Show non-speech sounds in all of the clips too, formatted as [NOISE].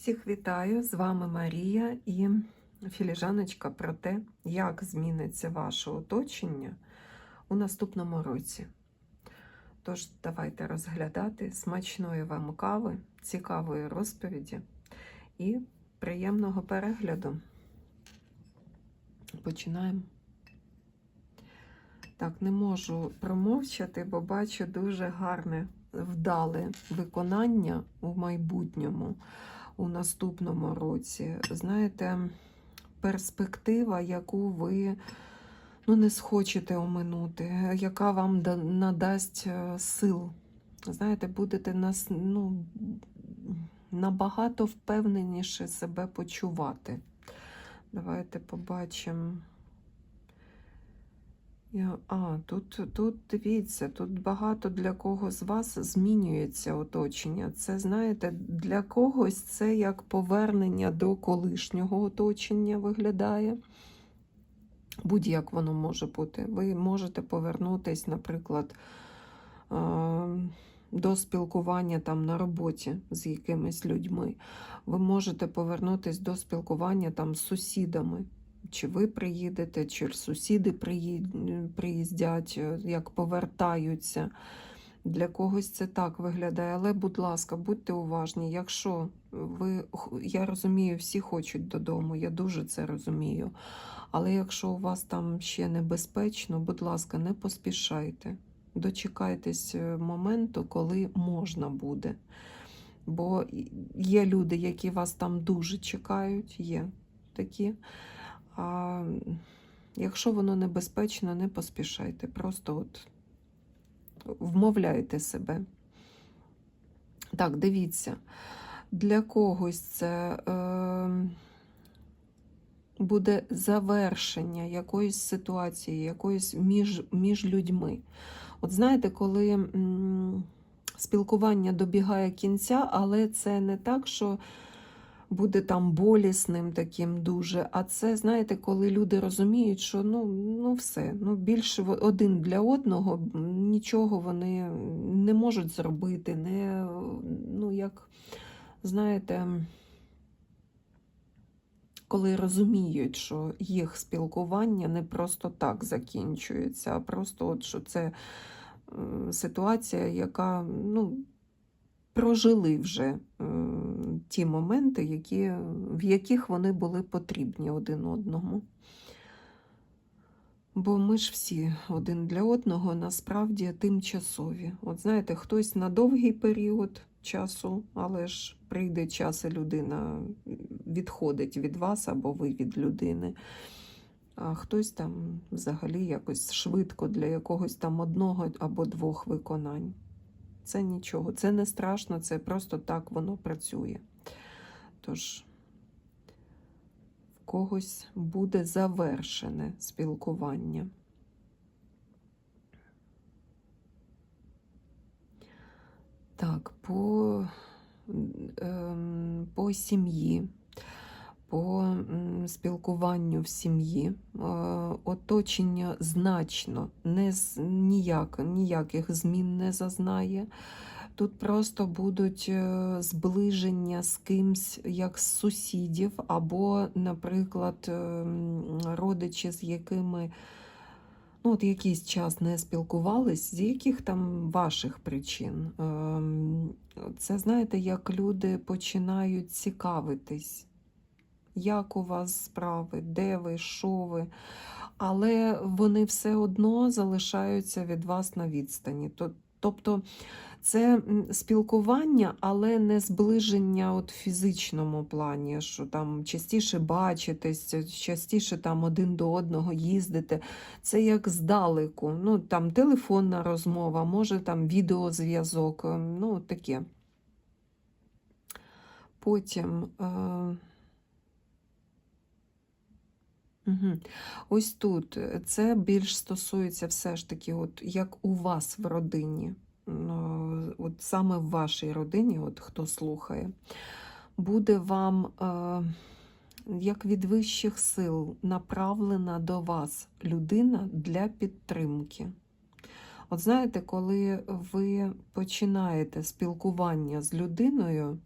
Всіх вітаю! З вами Марія і філіжаночка про те, як зміниться ваше оточення у наступному році. Тож, давайте розглядати смачної вам кави, цікавої розповіді і приємного перегляду. Починаємо. Так, не можу промовчати, бо бачу дуже гарне, вдале виконання у майбутньому у наступному році. Знаєте, перспектива, яку ви ну, не схочете оминути, яка вам надасть е, сил. Знаєте, будете нас, ну, набагато впевненіше себе почувати. Давайте побачимо. А, тут, тут дивіться, тут багато для кого з вас змінюється оточення. Це, знаєте, для когось це як повернення до колишнього оточення виглядає. Будь-як воно може бути. Ви можете повернутись, наприклад, до спілкування там на роботі з якимись людьми. Ви можете повернутись до спілкування там з сусідами. Чи ви приїдете, чи сусіди приїздять, е, як повертаються. Для когось це так виглядає. Але, будь ласка, будьте уважні. Якщо ви, я розумію, всі хочуть додому, я дуже це розумію. Але якщо у вас там ще небезпечно, будь ласка, не поспішайте. Дочекайтесь е, моменту, коли можна буде. Бо є люди, які вас там дуже чекають, є такі. А якщо воно небезпечно, не поспішайте. Просто от вмовляйте себе. Так, дивіться, для когось це е, буде завершення якоїсь ситуації, якоїсь між, між людьми. От знаєте, коли м, спілкування добігає кінця, але це не так, що буде там болісним таким дуже. А це, знаєте, коли люди розуміють, що ну, ну все, ну більше один для одного нічого вони не можуть зробити, не, ну як, знаєте, коли розуміють, що їх спілкування не просто так закінчується, а просто от, що це ситуація, яка ну, прожили вже е, ті моменти, які, в яких вони були потрібні один одному. Бо ми ж всі один для одного насправді тимчасові. От знаєте, хтось на довгий період часу, але ж прийде час, і людина відходить від вас або ви від людини. А хтось там взагалі якось швидко для якогось там одного або двох виконань. Це нічого, це не страшно, це просто так воно працює. Тож в когось буде завершене спілкування. Так, по, ем, по сім'ї, по спілкуванню в сім'ї е, оточення значно не, ніяк, ніяких змін не зазнає. Тут просто будуть е, зближення з кимсь, як з сусідів, або, наприклад, ем, родичі, з якими ну, от якийсь час не спілкувались, з яких там ваших причин. Ем, Це знаєте, як люди починають цікавитись, як у вас справи, де ви, що ви. Але вони все одно залишаються від вас на відстані. Тобто це спілкування, але не зближення от в фізичному плані, що там частіше бачитесь, частіше там один до одного їздите. Це як здалеку. Ну, там телефонна розмова, може там відеозв'язок, ем, ну таке. Потім. Е... Угу. Ось тут е, це більш стосується все ж таки, от як у вас в родині, от саме в вашій родині, от хто слухає, буде вам е, як від вищих сил направлена до вас людина для підтримки. От знаєте, коли ви починаєте спілкування з людиною,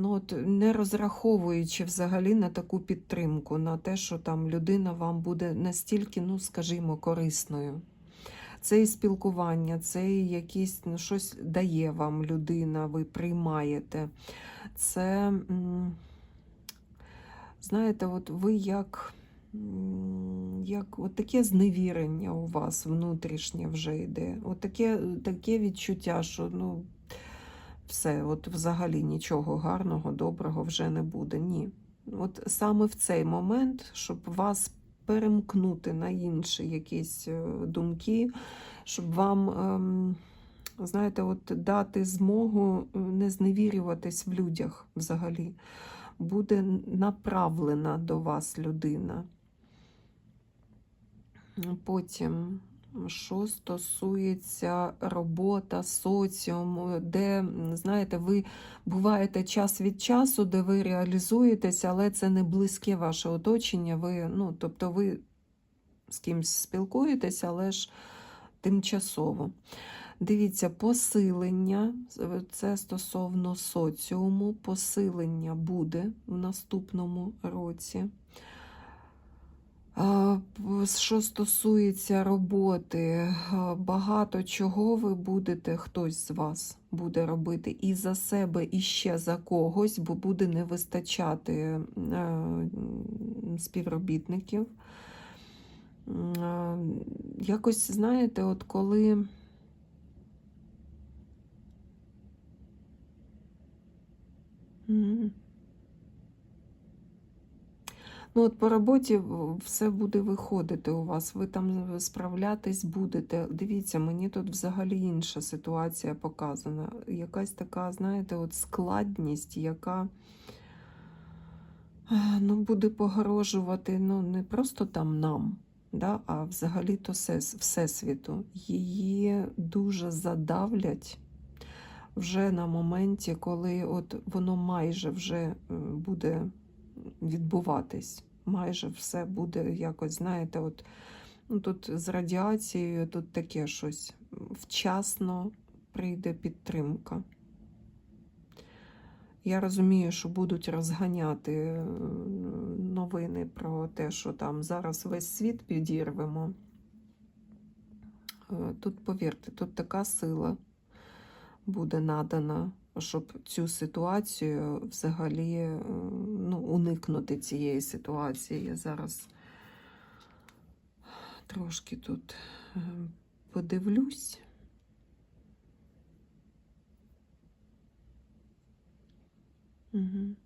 Ну, от, не розраховуючи взагалі на таку підтримку, на те, що там людина вам буде настільки, ну, скажімо, корисною. Це і спілкування, це і якісь ну, щось дає вам людина, ви приймаєте. Це, знаєте, от ви як, як от таке зневірення у вас внутрішнє вже йде. От таке, таке відчуття, що ну, все, от взагалі нічого гарного, доброго вже не буде. Ні. От саме в цей момент, щоб вас перемкнути на інші якісь е, думки, щоб вам, ем, знаєте, от дати змогу е, не зневірюватись в людях взагалі. Буде направлена до вас людина. Потім, що стосується робота, соціуму, де, знаєте, ви буваєте час від часу, де ви реалізуєтесь, але це не близьке ваше оточення. Ви, ну, тобто ви з кимось спілкуєтесь, але ж тимчасово. Дивіться, посилення, це стосовно соціуму, посилення буде в наступному році. Що стосується роботи, багато чого ви будете, хтось з вас буде робити і за себе, і ще за когось, бо буде не вистачати співробітників. Якось, знаєте, от коли. М. Ну, от по роботі все буде виходити у вас, ви там справлятись будете. Дивіться, мені тут взагалі інша ситуація показана. Якась така, знаєте, от складність, яка е, ну, буде погрожувати ну, не просто там нам, да, а взагалі-то Всесвіту. Її дуже задавлять вже на моменті, коли от воно майже вже е, буде відбуватись. Майже все буде якось, знаєте, от ну, тут з радіацією тут таке щось. Вчасно прийде підтримка. Я розумію, що будуть розганяти е, новини про те, що там зараз весь світ підірвемо. Е, Тут, повірте, тут така сила буде надана, щоб цю ситуацію взагалі е, ну, уникнути цієї ситуації. Я зараз трошки тут е, подивлюсь. Угу.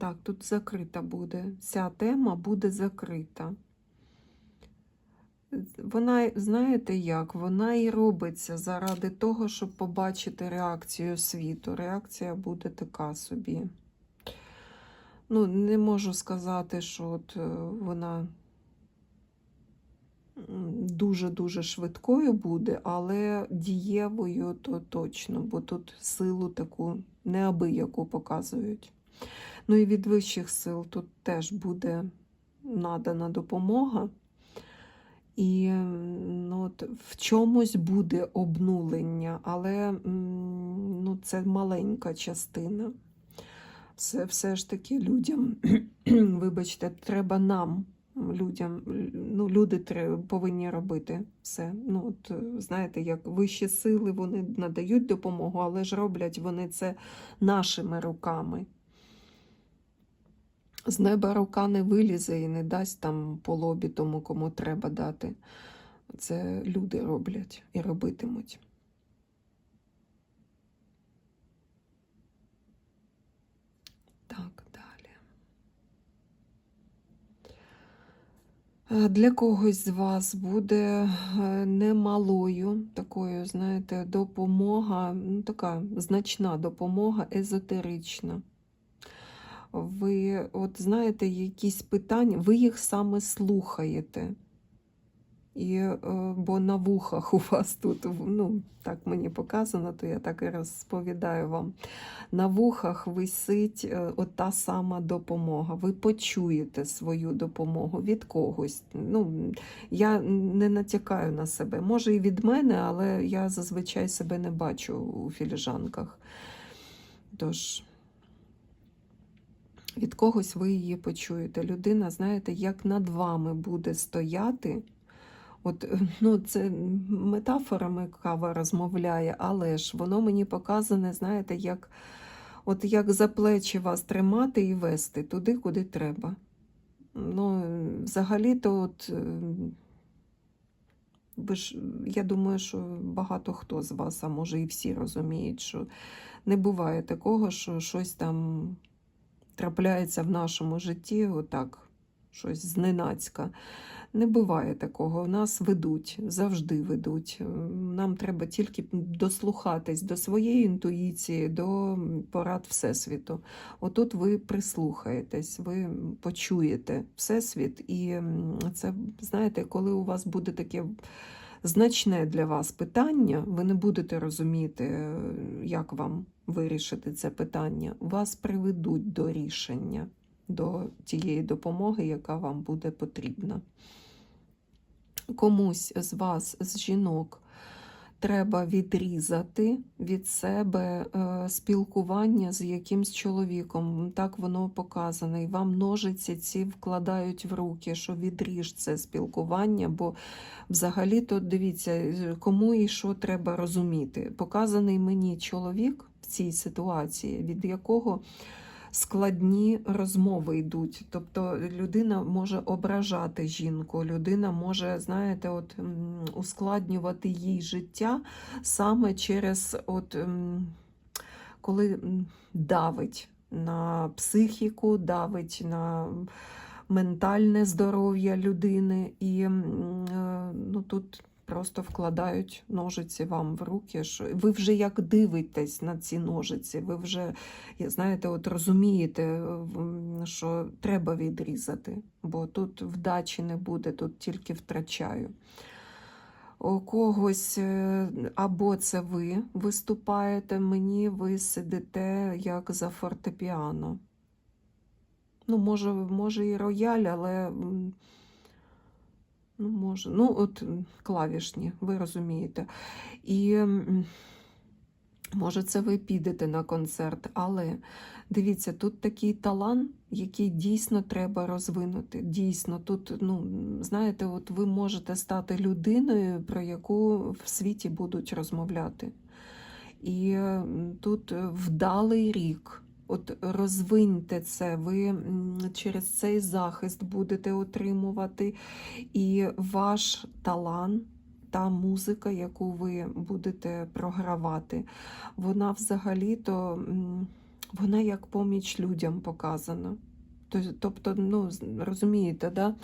Так, тут закрита буде. Ця тема буде закрита. Вона, знаєте як, вона і робиться заради того, щоб побачити реакцію світу. Реакція буде така собі. Ну, не можу сказати, що от е, вона дуже-дуже швидкою буде, але дієвою то точно, бо тут силу таку неабияку показують. Ну і від вищих сил тут теж буде надана допомога. І ну, от, в чомусь буде обнулення, але ну, це маленька частина. Все, все ж таки людям, [CLEARS THROAT] вибачте, треба нам, людям, ну, люди тре- повинні робити все. Ну, от, е, знаєте, як вищі сили вони надають допомогу, але ж роблять вони це нашими руками. З неба рука не вилізе і не дасть там по лобі тому, кому треба дати. Це люди роблять і робитимуть. Так, далі. Для когось з вас буде е, немалою такою, знаєте, допомога, ну, така значна допомога езотерична ви от знаєте якісь питання, ви їх саме слухаєте. І, е, бо на вухах у вас тут, ну, так мені показано, то я так і розповідаю вам. На вухах висить е, ота сама допомога. Ви почуєте свою допомогу від когось. Ну, я не натякаю на себе. Може, і від мене, але я зазвичай себе не бачу у філіжанках. Тож, від когось ви її почуєте. Людина, знаєте, як над вами буде стояти. От, е, ну, це метафорами кава розмовляє, але ж воно мені показане, знаєте, як, от як за плечі вас тримати і вести туди, куди треба. Ну, взагалі-то, от, е, ви ж, я думаю, що багато хто з вас, а може і всі розуміють, що не буває такого, що щось там трапляється в нашому житті, отак, щось зненацька. Не буває такого. Нас ведуть, завжди ведуть. Нам треба тільки дослухатись до своєї інтуїції, до порад Всесвіту. Отут ви прислухаєтесь, ви почуєте Всесвіт, і це, знаєте, коли у вас буде таке значне для вас питання, ви не будете розуміти, е, як вам вирішити це питання. Вас приведуть до рішення, до тієї допомоги, яка вам буде потрібна. Комусь з вас, з жінок, треба відрізати від себе е, спілкування з якимсь чоловіком. Так воно показано. І вам ножиці ці вкладають в руки, що відріж це спілкування, бо взагалі-то дивіться, кому і що треба розуміти. Показаний мені чоловік цій ситуації, від якого складні розмови йдуть. Тобто людина може ображати жінку, людина може, знаєте, от ускладнювати їй життя саме через от, коли давить на психіку, давить на ментальне здоров'я людини. І е, ну, тут просто вкладають ножиці вам в руки. Що... Ви вже як дивитесь на ці ножиці, ви вже знаєте, от розумієте, що треба відрізати, бо тут вдачі не буде, тут тільки втрачаю. У когось е, або це ви виступаєте, мені ви сидите як за фортепіано. Ну, може, може і рояль, але ну, може, ну, от клавішні, ви розумієте. І може, це ви підете на концерт, але дивіться, тут такий талант, який дійсно треба розвинути. Дійсно, тут, ну, знаєте, от ви можете стати людиною, про яку в світі будуть розмовляти. І тут вдалий рік. От розвиньте це, ви через цей захист будете отримувати, і ваш талант, та музика, яку ви будете програвати, вона взагалі-то вона як поміч людям показана. Тобто, ну, розумієте, да?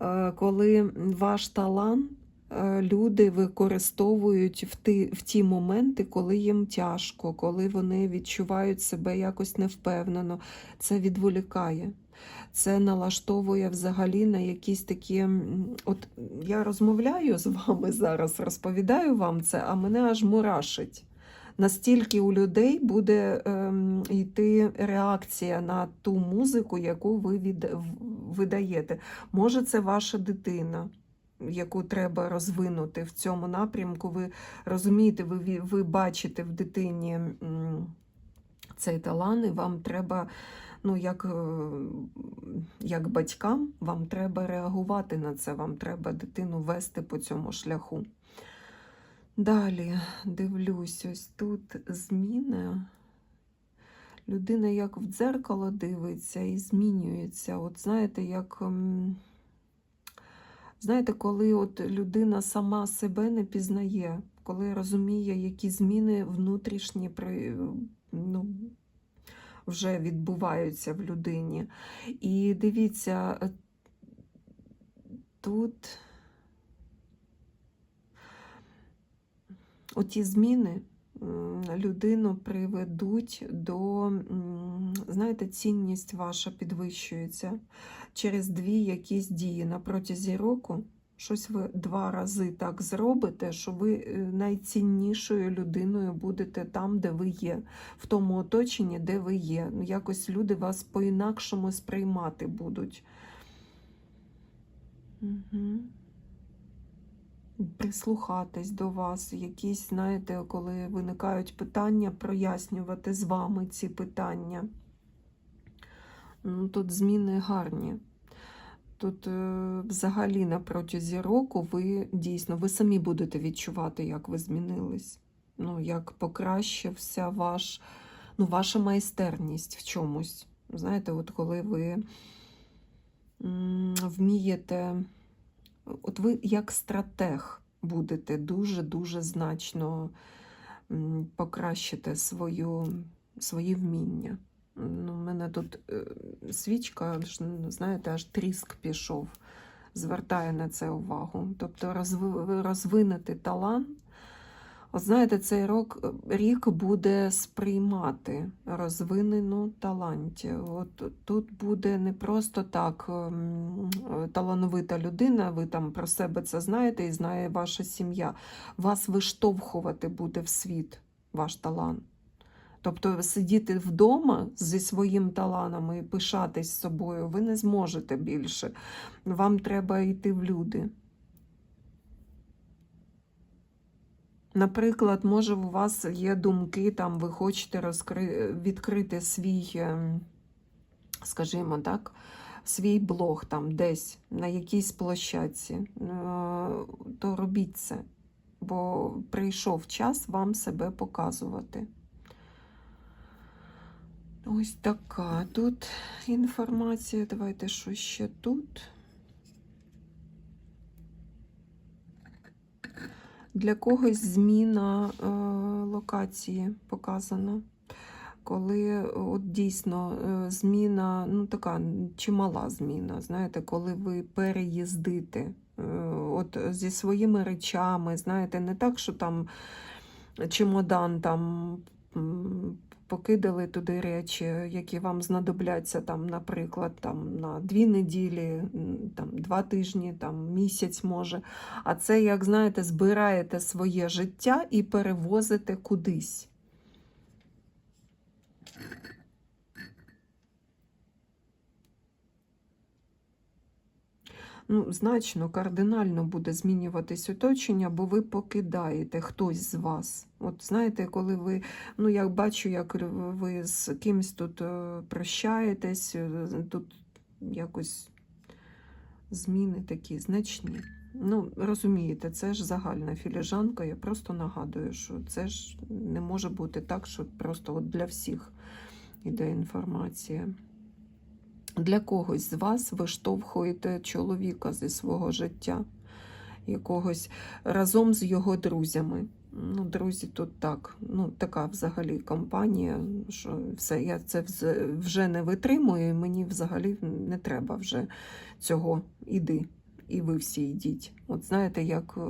Е, коли ваш талант люди використовують в ті, в ті моменти, коли їм тяжко, коли вони відчувають себе якось невпевнено, це відволікає. Це налаштовує взагалі на якісь такі. От я розмовляю з вами зараз, розповідаю вам це, а мене аж мурашить. Настільки у людей буде ем, йти реакція на ту музику, яку ви від, видаєте. Може, це ваша дитина, яку треба розвинути в цьому напрямку. Ви розумієте, ви, ви бачите в дитині цей талант, і вам треба, ну, як, е, як батькам, вам треба реагувати на це, вам треба дитину вести по цьому шляху. Далі дивлюсь, ось тут зміни. Людина як в дзеркало дивиться і змінюється. От знаєте, як. Знаєте, коли от людина сама себе не пізнає, коли розуміє, які зміни внутрішні при, ну, вже відбуваються в людині. І дивіться, е, тут оті зміни людину приведуть до, знаєте, цінність ваша підвищується через дві якісь дії на протязі року. Щось ви два рази так зробите, що ви е, найціннішою людиною будете там, де ви є, в тому оточенні, де ви є. Ну, Якось люди вас по-інакшому сприймати будуть. Угу. Прислухатись до вас, якісь, знаєте, коли виникають питання, прояснювати з вами ці питання. Ну, Тут зміни гарні. Тут е, взагалі на протязі року ви дійсно ви самі будете відчувати, як ви змінились. Ну, як покращився ваш, ну, ваша майстерність в чомусь. Знаєте, от коли ви вмієте, от ви як стратег будете дуже-дуже значно покращити свою, свої вміння. Ну, У мене тут е, свічка, ну, знаєте, аж тріск пішов. Звертає на це увагу. Тобто розви- розвинути талант. Знаєте, цей рок, рік буде сприймати розвинену таланті. От тут буде не просто так ем, талановита людина, ви там про себе це знаєте і знає ваша сім'я. Вас виштовхувати буде в світ ваш талант. Тобто сидіти вдома зі своїм таланом і пишатись собою ви не зможете більше. Вам треба йти в люди. Наприклад, може, у вас є думки, там ви хочете розкри... відкрити свій, ем, скажімо так, свій блог там десь на якійсь площадці, е, то робіть це, бо прийшов час вам себе показувати. Ось така тут інформація. Давайте що ще тут. Для когось зміна е, локації показана. Коли от дійсно е, зміна, ну така чимала зміна, знаєте, коли ви переїздите е, от зі своїми речами, знаєте, не так, що там чемодан там покидали туди речі, які вам знадобляться, там, наприклад, там, на дві неділі, там, два тижні, там, місяць може. А це, як знаєте, збираєте своє життя і перевозите кудись. Ну, значно кардинально буде змінюватись оточення, бо ви покидаєте хтось з вас. От знаєте, коли ви, ну я бачу, як ви з кимось тут е, прощаєтесь, е, тут якось зміни такі значні. Ну, розумієте, це ж загальна філіжанка. Я просто нагадую, що це ж не може бути так, що просто от для всіх іде інформація. Для когось з вас виштовхуєте чоловіка зі свого життя, якогось разом з його друзями. Ну, друзі, тут так, ну така взагалі компанія, що все, я це вже не витримую, і мені взагалі не треба вже цього. Іди. І ви всі йдіть. От знаєте, як е,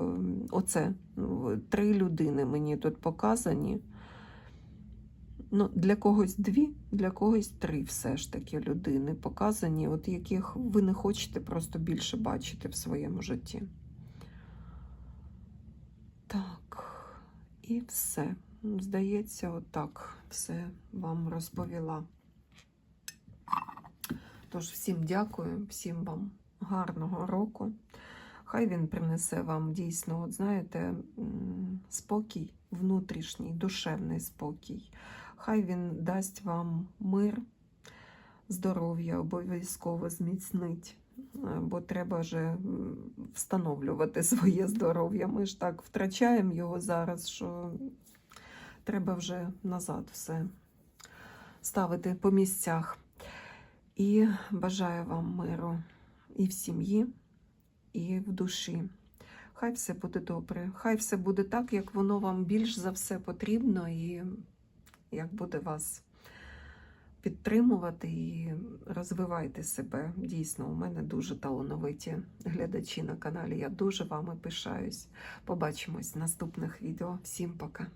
оце ну, три людини мені тут показані. Ну, для когось дві, для когось три все ж таки людини показані, от яких ви не хочете просто більше бачити в своєму житті. Так, і все. Здається, отак все вам розповіла. Тож, всім дякую, всім вам гарного року. Хай він принесе вам дійсно, от знаєте, спокій, внутрішній, душевний спокій. Хай він дасть вам мир, здоров'я, обов'язково зміцнить. Бо треба же встановлювати [LAUGHS] своє здоров'я. Ми ж так втрачаємо його зараз, що треба вже назад все ставити по місцях. І бажаю вам миру і в сім'ї, і в душі. Хай все буде добре, хай все буде так, як воно вам більш за все потрібно, і як буде вас підтримувати і розвивайте себе. Дійсно, у мене дуже талановиті глядачі на каналі. Я дуже вами пишаюсь. Побачимось в наступних відео. Всім пока!